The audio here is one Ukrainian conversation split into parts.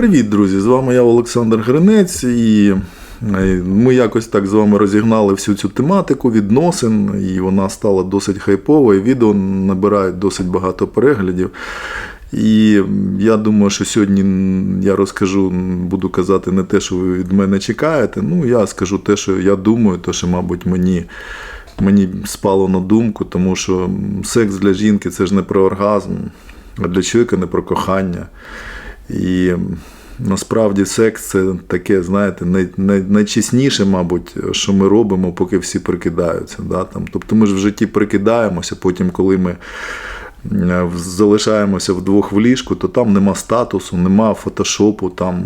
Привіт, друзі! З вами я Олександр Гринець, і е, ми якось так з вами розігнали всю цю тематику відносин, і вона стала досить хайповою. Відео набирають досить багато переглядів. І я думаю, що сьогодні я розкажу, буду казати не те, що ви від мене чекаєте. Ну, я скажу те, що я думаю, те, що, мабуть, мені. Мені спало на думку, тому що секс для жінки це ж не про оргазм, а для чоловіка не про кохання. І насправді секс це таке, знаєте, най, най, найчесніше, мабуть, що ми робимо, поки всі прикидаються. Да? Там, тобто ми ж в житті прикидаємося, потім, коли ми е, залишаємося вдвох в ліжку, то там нема статусу, нема фотошопу, там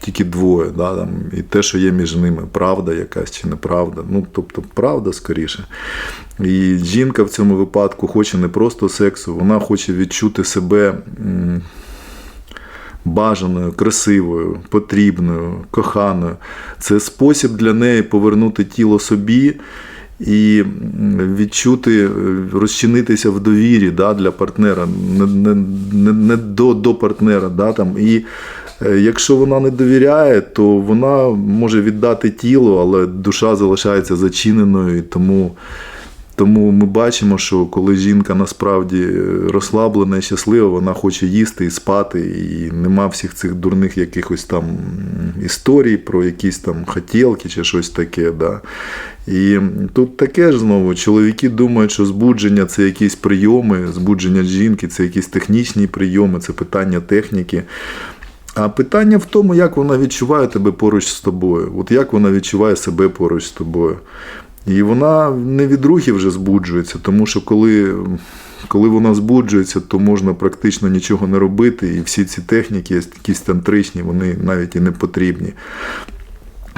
тільки двоє. Да? Там, і те, що є між ними, правда якась чи неправда. Ну, тобто, правда скоріше. І жінка в цьому випадку хоче не просто сексу, вона хоче відчути себе. Бажаною, красивою, потрібною, коханою. Це спосіб для неї повернути тіло собі і відчути, розчинитися в довірі да, для партнера, не, не, не, не до, до партнера. Да, там. І е, Якщо вона не довіряє, то вона може віддати тіло, але душа залишається зачиненою. і Тому тому ми бачимо, що коли жінка насправді розслаблена і щаслива, вона хоче їсти і спати, і нема всіх цих дурних якихось там історій про якісь там хотілки чи щось таке. Да. І тут таке ж знову, чоловіки думають, що збудження це якісь прийоми, збудження жінки це якісь технічні прийоми, це питання техніки. А питання в тому, як вона відчуває тебе поруч з тобою, от як вона відчуває себе поруч з тобою. І вона не від рухів вже збуджується, тому що коли коли вона збуджується, то можна практично нічого не робити, і всі ці техніки, якісь тантричні, вони навіть і не потрібні.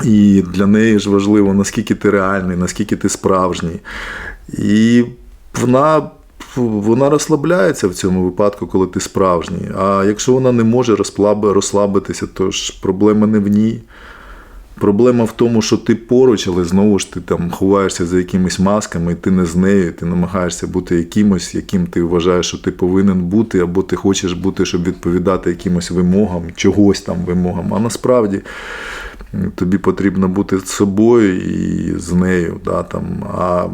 І для неї ж важливо, наскільки ти реальний, наскільки ти справжній. І вона вона розслабляється в цьому випадку, коли ти справжній. А якщо вона не може розслабитися, то ж проблема не в ній. Проблема в тому, що ти поруч, але знову ж ти там ховаєшся за якимись масками, і ти не з нею, ти намагаєшся бути якимось, яким ти вважаєш, що ти повинен бути, або ти хочеш бути, щоб відповідати якимось вимогам, чогось там вимогам. А насправді тобі потрібно бути з собою і з нею. Да, там. А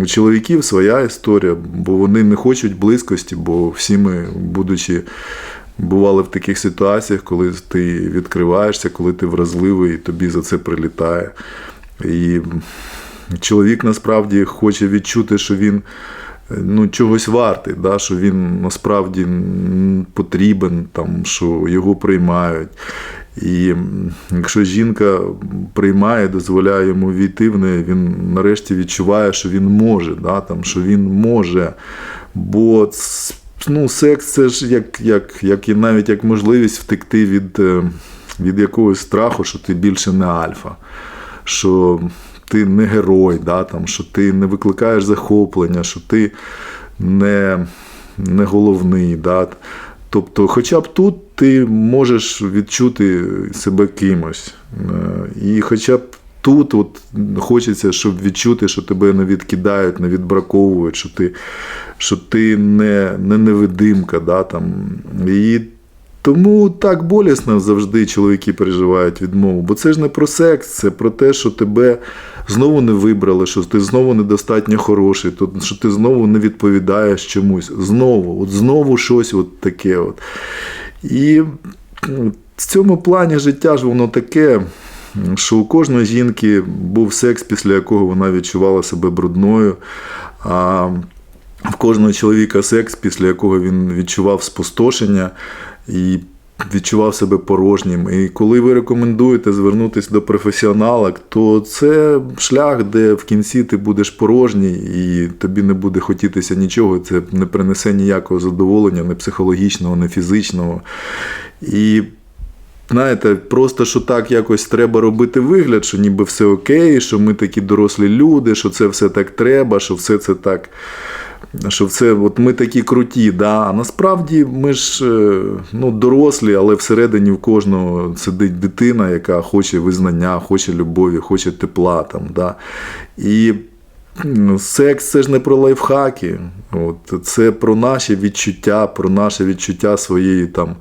у чоловіків своя історія, бо вони не хочуть близькості, бо всі ми, будучи бували в таких ситуаціях, коли ти відкриваєшся, коли ти вразливий, і тобі за це прилітає. І чоловік насправді хоче відчути, що він ну, чогось вартий, да, що він насправді потрібен, там, що його приймають. І якщо жінка приймає, дозволяє йому війти в неї, він нарешті відчуває, що він може, да, там, що він може. Бо ну, секс це ж як як, як і навіть як можливість втекти від е, від якогось страху, що ти більше не альфа, що ти не герой, да, там, що ти не викликаєш захоплення, що ти не не головний. Да. Тобто, хоча б тут ти можеш відчути себе кимось. Е, і хоча б тут от хочеться, щоб відчути, що тебе не відкидають, не відбраковують, що ти що ти не не невидимка. Да, там. І тому так болісно завжди чоловіки переживають відмову. Бо це ж не про секс, це про те, що тебе знову не вибрали, що ти знову недостатньо хороший, що ти знову не відповідаєш чомусь. Знову, от знову щось от таке. От. І в цьому плані життя ж воно таке що у кожної жінки був секс, після якого вона відчувала себе брудною. А в кожного чоловіка секс, після якого він відчував спустошення і відчував себе порожнім. І коли ви рекомендуєте звернутися до професіонала, то це шлях, де в кінці ти будеш порожній і тобі не буде хотітися нічого. Це не принесе ніякого задоволення, не психологічного, не фізичного. І Знаєте, просто що так якось треба робити вигляд, що ніби все окей, що ми такі дорослі люди, що це все так треба, що все це так. Що це, от ми такі круті, да? а насправді ми ж е, ну, дорослі, але всередині в кожного сидить дитина, яка хоче визнання, хоче любові, хоче тепла. Там, да? І секс це ж не про лайфхаки. От, Це про наші відчуття, про наше відчуття своєї там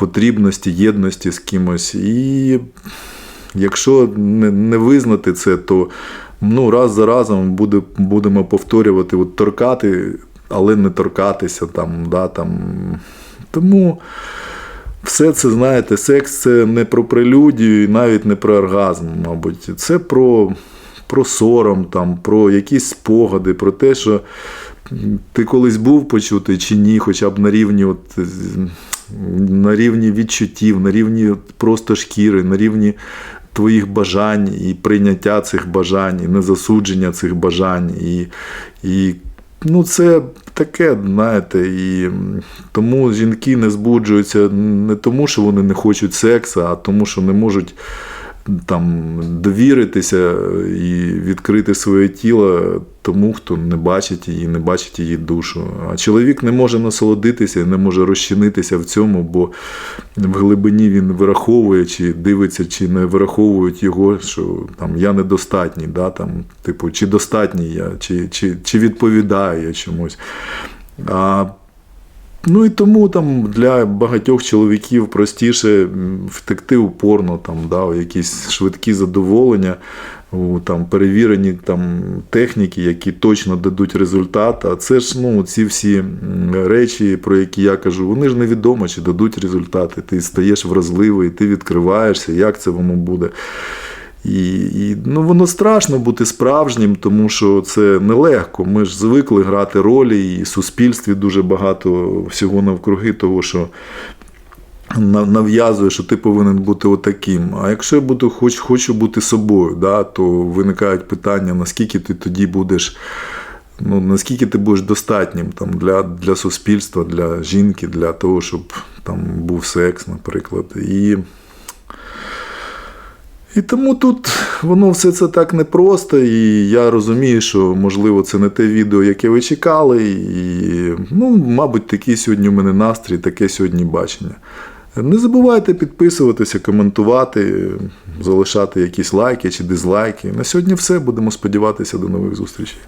потрібності, єдності з кимось. І якщо не, визнати це, то ну, раз за разом буде, будемо повторювати, от, торкати, але не торкатися. Там, да, там. Тому все це, знаєте, секс це не про прелюдію і навіть не про оргазм, мабуть. Це про, про сором, там, про якісь спогади, про те, що ти колись був почутий чи ні, хоча б на рівні, от, на рівні відчуттів, на рівні просто шкіри, на рівні твоїх бажань і прийняття цих бажань, і незасудження цих бажань. І, і ну, це таке, знаєте, і тому жінки не збуджуються не тому, що вони не хочуть сексу, а тому, що не можуть там довіритися і відкрити своє тіло тому, хто не бачить її, не бачить її душу. А чоловік не може насолодитися, не може розчинитися в цьому, бо в глибині він вираховує, чи дивиться, чи не вираховують його, що там я недостатній, да, там, типу, чи достатній я, чи, чи, чи відповідаю я чомусь. А Ну і тому там для багатьох чоловіків простіше втекти у порно, там, да, у якісь швидкі задоволення, у там, перевірені там, техніки, які точно дадуть результат. А це ж ну, ці всі речі, про які я кажу, вони ж невідомо, чи дадуть результати. Ти стаєш вразливий, ти відкриваєшся, як це воно буде. І, і ну, воно страшно бути справжнім, тому що це нелегко. Ми ж звикли грати ролі, і в суспільстві дуже багато всього навкруги того, що нав'язує, що ти повинен бути отаким. А якщо я буду, хоч, хочу бути собою, да, то виникають питання, наскільки ти тоді будеш. Ну, наскільки ти будеш достатнім там, для, для суспільства, для жінки, для того, щоб там був секс, наприклад. І і тому тут воно все це так непросто, і я розумію, що можливо це не те відео, яке ви чекали. І, ну, мабуть, такий сьогодні у мене настрій, таке сьогодні бачення. Не забувайте підписуватися, коментувати, залишати якісь лайки чи дизлайки. На сьогодні все. Будемо сподіватися до нових зустрічей.